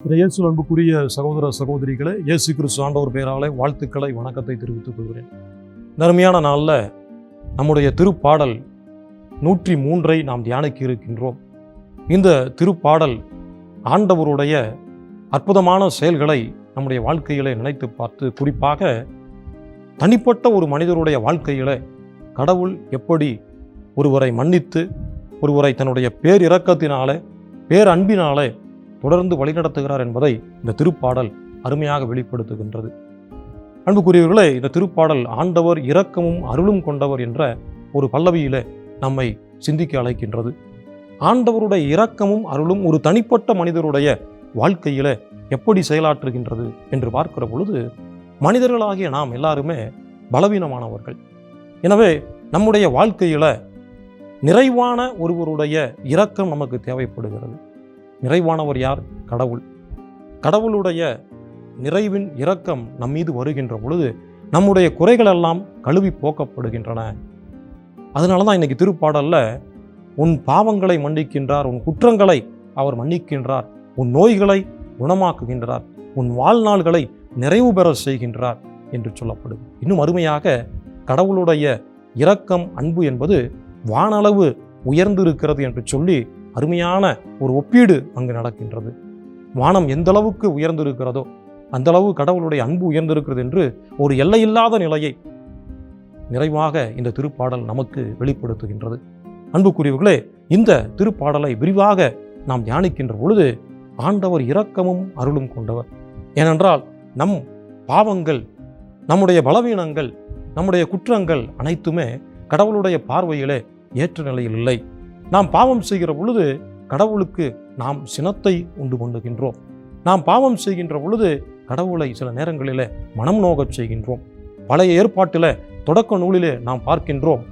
இயேசு அன்புக்குரிய சகோதர சகோதரிகளே இயேசு கிறிஸ்து ஆண்டவர் பெயராலே வாழ்த்துக்களை வணக்கத்தை தெரிவித்துக் கொள்கிறேன். நருமையான நாளில் நம்முடைய திருப்பாடல் நூற்றி மூன்றை நாம் தியானிக்க இருக்கின்றோம். இந்த திருப்பாடல் ஆண்டவருடைய அற்புதமான செயல்களை நம்முடைய வாழ்க்கையிலே நினைத்து பார்த்து குறிப்பாக தனிப்பட்ட ஒரு மனிதருடைய வாழ்க்கையில கடவுள் எப்படி ஒருவரை மன்னித்து ஒருவரை தன்னுடைய பேரிறக்கத்தினாலே பேரன்பினாலே தொடர்ந்து வழிநடத்துகிறார் என்பதை இந்த திருப்பாடல் அருமையாக வெளிப்படுத்துகின்றது. அன்புக்குரியவர்களே இந்த திருப்பாடல் ஆண்டவர் இரக்கமும் அருளும் கொண்டவர் என்ற ஒரு பல்லவியிலே நம்மை சிந்திக்க அழைக்கின்றது. ஆண்டவருடைய இரக்கமும் அருளும் ஒரு தனிப்பட்ட மனிதருடைய வாழ்க்கையில எப்படி செயலாற்றுகின்றது என்று பார்க்கிற பொழுது மனிதர்களாகிய நாம் எல்லாருமே பலவீனமானவர்கள். எனவே நம்முடைய வாழ்க்கையில நிறைவான ஒருவருடைய இரக்கம் நமக்கு தேவைப்படுகிறது. நிறைவானவர் யார்? கடவுள். கடவுளுடைய நிறைவின் இரக்கம் நம் மீது வருகின்ற பொழுது நம்முடைய குறைகளெல்லாம் கழுவி போக்கப்படுகின்றன. அதனால தான் இன்றைக்கி திருப்பாடல்ல உன் பாவங்களை மன்னிக்கின்றார் உன் குற்றங்களை அவர் மன்னிக்கின்றார் உன் நோய்களை குணமாக்குகின்றார் உன் வாழ்நாள்களை நிறைவு பெற செய்கின்றார் என்று சொல்லப்படும் இன்னும் அருமையாக கடவுளுடைய இரக்கம் அன்பு என்பது வானளவு உயர்ந்திருக்கிறது என்று சொல்லி அருமையான ஒரு ஒப்பீடு அங்கு நடக்கின்றது. வானம் எந்த அளவுக்கு உயர்ந்திருக்கிறதோ அந்த அளவு கடவுளுடைய அன்பு உயர்ந்திருக்கிறது என்று ஒரு எல்லையில்லாத நிலையை நிறைவாக இந்த திருப்பாடல் நமக்கு வெளிப்படுத்துகின்றது. அன்புக்குரியவர்களே இந்த திருப்பாடலை விரிவாக நாம் தியானிக்கின்ற பொழுது ஆண்டவர் இரக்கமும் அருளும் கொண்டவர். ஏனென்றால் நம் பாவங்கள் நம்முடைய பலவீனங்கள் நம்முடைய குற்றங்கள் அனைத்துமே கடவுளுடைய பார்வையிலே ஏற்ற நிலையில் இல்லை. நாம் பாவம் செய்கிற பொழுது கடவுளுக்கு நாம் சினத்தை உண்டு கொண்டுகின்றோம். நாம் பாவம் செய்கின்ற பொழுது கடவுளை சில நேரங்களில் மனம் நோகச் செய்கின்றோம். பழைய ஏற்பாட்டில் தொடக்க நூலிலே நாம் பார்க்கின்றோம்.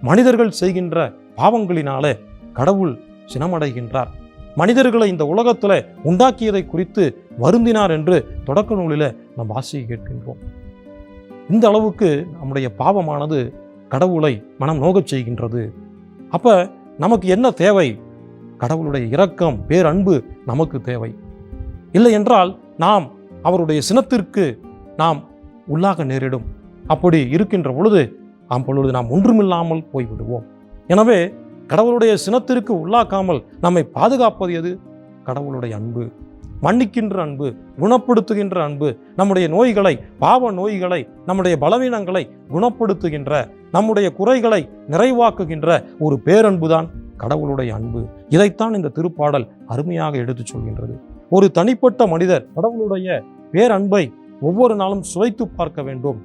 மனிதர்கள் செய்கின்ற பாவங்களினாலே கடவுள் சினமடைகின்றார். மனிதர்களை இந்த உலகத்தில் உண்டாக்கியதை குறித்து வருந்தினார் என்று தொடக்க நூலில் நாம் ஆசையை கேட்கின்றோம். இந்த அளவுக்கு நம்முடைய பாவமானது கடவுளை மனம் நோகச் செய்கின்றது. அப்போ நமக்கு என்ன தேவை? கடவுளுடைய இரக்கம் பேரன்பு நமக்கு தேவை. இல்லை என்றால் நாம் அவருடைய சினத்திற்கு நாம் உள்ளாக நேரிடும். அப்படி இருக்கின்ற பொழுது அப்பொழுது நாம் ஒன்றுமில்லாமல் போய்விடுவோம். எனவே கடவுளுடைய சினத்திற்கு உள்ளாக்காமல் நம்மை பாதுகாப்பது எது? கடவுளுடைய அன்பு. மன்னிக்கின்ற அன்பு. குணப்படுத்துகின்ற அன்பு நம்முடைய நோய்களை பாவ நோய்களை நம்முடைய பலவீனங்களை குணப்படுத்துகின்ற நம்முடைய குறைகளை நிறைவாக்குகின்ற ஒரு பேரன்புதான் கடவுளுடைய அன்பு. இதைத்தான் இந்த திருப்பாடல் அருமையாக எடுத்துச் சொல்கின்றது. ஒரு தனிப்பட்ட மனிதர் கடவுளுடைய பேரன்பை ஒவ்வொரு நாளும் சுவைத்து பார்க்க வேண்டும்.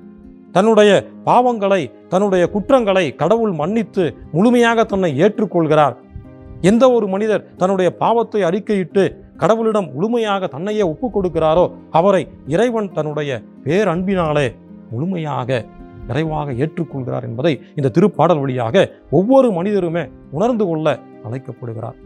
தன்னுடைய பாவங்களை தன்னுடைய குற்றங்களை கடவுள் மன்னித்து முழுமையாக தன்னை ஏற்றுக்கொள்கிறார். எந்த ஒரு மனிதர் தன்னுடைய பாவத்தை அறிக்கையிட்டு கடவுளிடம் முழுமையாக தன்னையே ஒப்பு கொடுக்கிறாரோ அவரை இறைவன் தன்னுடைய பேரன்பினாலே முழுமையாக நிறைவாக ஏற்றுக்கொள்கிறார் என்பதை இந்த திருப்பாடல் வழியாக ஒவ்வொரு மனிதருமே உணர்ந்து கொள்ள அழைக்கப்படுகிறார்.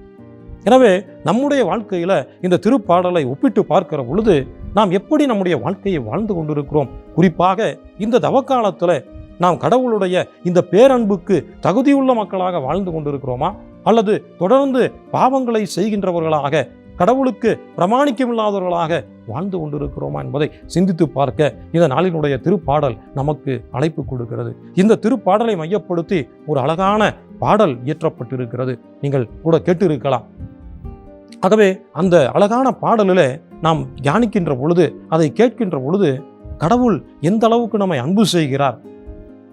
எனவே நம்முடைய வாழ்க்கையில் இந்த திருப்பாடலை ஒப்பிட்டு பார்க்கிற பொழுது நாம் எப்படி நம்முடைய வாழ்க்கையை வாழ்ந்து கொண்டிருக்கிறோம்? குறிப்பாக இந்த தவக்காலத்தில் நாம் கடவுளுடைய இந்த பேரன்புக்கு தகுதியுள்ள மக்களாக வாழ்ந்து கொண்டிருக்கிறோமா? அல்லது தொடர்ந்து பாவங்களை செய்கின்றவர்களாக கடவுளுக்கு பிரமாணிக்கமில்லாதவர்களாக வாழ்ந்து கொண்டிருக்கிறோமா என்பதை சிந்தித்து பார்க்க இந்த நாளினுடைய திருப்பாடல் நமக்கு அழைப்பு கொடுக்கிறது. இந்த திருப்பாடலை மையப்படுத்தி ஒரு அழகான பாடல் இயற்றப்பட்டிருக்கிறது. நீங்கள் கூட கேட்டு இருக்கலாம் ஆகவே அந்த அழகான பாடலில் நாம் தியானிக்கின்ற பொழுது அதை கேட்கின்ற பொழுது கடவுள் எந்த அளவுக்கு நம்மை அன்பு செய்கிறார்?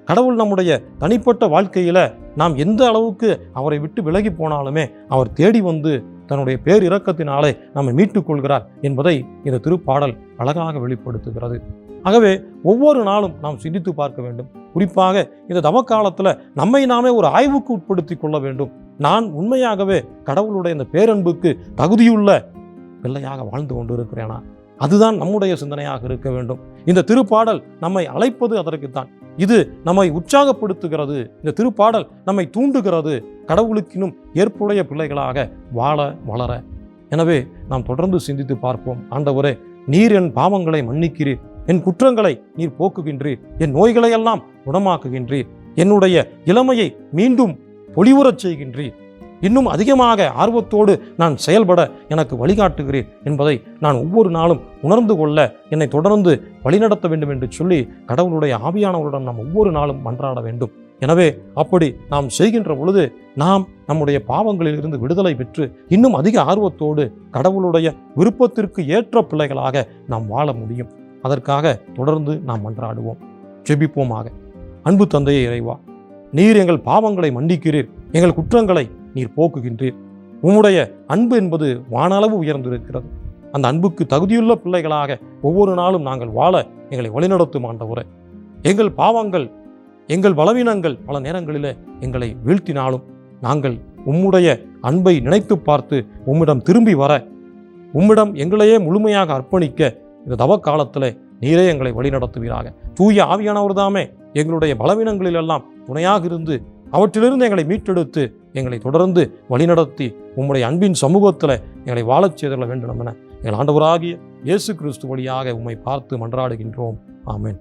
கடவுள் நம்முடைய தனிப்பட்ட வாழ்க்கையில் நாம் எந்த அளவுக்கு அவரை விட்டு விலகி போனாலுமே அவர் தேடி வந்து தன்னுடைய பேர் இரக்கத்தினாலே நம்மை மீட்டுக் கொள்கிறார் என்பதை இந்த திருப்பாடல் அழகாக வெளிப்படுத்துகிறது. ஆகவே ஒவ்வொரு நாளும் நாம் சிந்தித்து பார்க்க வேண்டும். குறிப்பாக இந்த தவக்காலத்தில் நம்மை நாமே ஒரு ஆய்வுக்கு உட்படுத்தி கொள்ள வேண்டும். நான் உண்மையாகவே கடவுளுடைய இந்த பேரன்புக்கு தகுதியுள்ள பிள்ளையாக வாழ்ந்து கொண்டு இருக்கிறேனா அதுதான் நம்முடைய சிந்தனையாக இருக்க வேண்டும். இந்த திருப்பாடல் நம்மை அழைப்பது அதற்குத்தான். இது நம்மை உற்சாகப்படுத்துகிறது. இந்த திருப்பாடல் நம்மை தூண்டுகிறது. கடவுளுக்கினும் ஏற்புடைய பிள்ளைகளாக வாழ வளர. எனவே நாம் தொடர்ந்து சிந்தித்து பார்ப்போம். ஆண்டவரே நீர் என் பாவங்களை மன்னிக்கிறீர். என் குற்றங்களை நீர் போக்குகின்றீர். என் நோய்களை எல்லாம் குணமாக்குகின்றீர். என்னுடைய இளமையை மீண்டும் பொலிவுறச் செய்கின்றீர். இன்னும் அதிகமாக ஆர்வத்தோடு நான் செயல்பட எனக்கு வழிகாட்டுகிறேன் என்பதை நான் ஒவ்வொரு நாளும் உணர்ந்து கொள்ள என்னை தொடர்ந்து வழிநடத்த வேண்டும் என்று சொல்லி கடவுளுடைய ஆவியானவரிடம் நாம் ஒவ்வொரு நாளும் மன்றாட வேண்டும். எனவே அப்படி நாம் செய்கின்ற பொழுது நாம் நம்முடைய பாவங்களில் இருந்து விடுதலை பெற்று இன்னும் அதிக ஆர்வத்தோடு கடவுளுடைய விருப்பத்திற்கு ஏற்ற பிள்ளைகளாக நாம் வாழ முடியும். அதற்காக தொடர்ந்து நாம் மன்றாடுவோம். ஜெபிப்போமாக. அன்பு தந்தையை இறைவா நீர் எங்கள் பாவங்களை மன்னிக்கிறீர். எங்கள் குற்றங்களை நீர் போக்குகின்றீர். உம்முடைய அன்பு என்பது வானளவு உயர்ந்திருக்கிறது. அந்த அன்புக்கு தகுதியுள்ள பிள்ளைகளாக ஒவ்வொரு நாளும் நாங்கள் வாழ எங்களை வழிநடத்தும் ஆண்டவரே. எங்கள் பாவங்கள் எங்கள் பலவீனங்கள் பல நேரங்களில் எங்களை வீழ்த்தினாலும் நாங்கள் உம்முடைய அன்பை நினைத்து பார்த்து உம்மிடம் திரும்பி வர உம்மிடம் எங்களையே முழுமையாக அர்ப்பணிக்க இந்த தவ காலத்தில் நீரே எங்களை வழிநடத்துவீராக. தூய ஆவியானவர் தாமே எங்களுடைய பலவீனங்களிலெல்லாம் துணையாக இருந்து அவற்றிலிருந்து எங்களை மீட்டெடுத்து எங்களை தொடர்ந்து வழிநடத்தி உம்முடைய அன்பின் சமூகத்தில் எங்களை வாழச் செய்தல வேண்டும் என எங்கள் ஆண்டவராகிய இயேசு கிறிஸ்து வழியாக உம்மை பார்த்து மன்றாடுகின்றோம். ஆமேன்.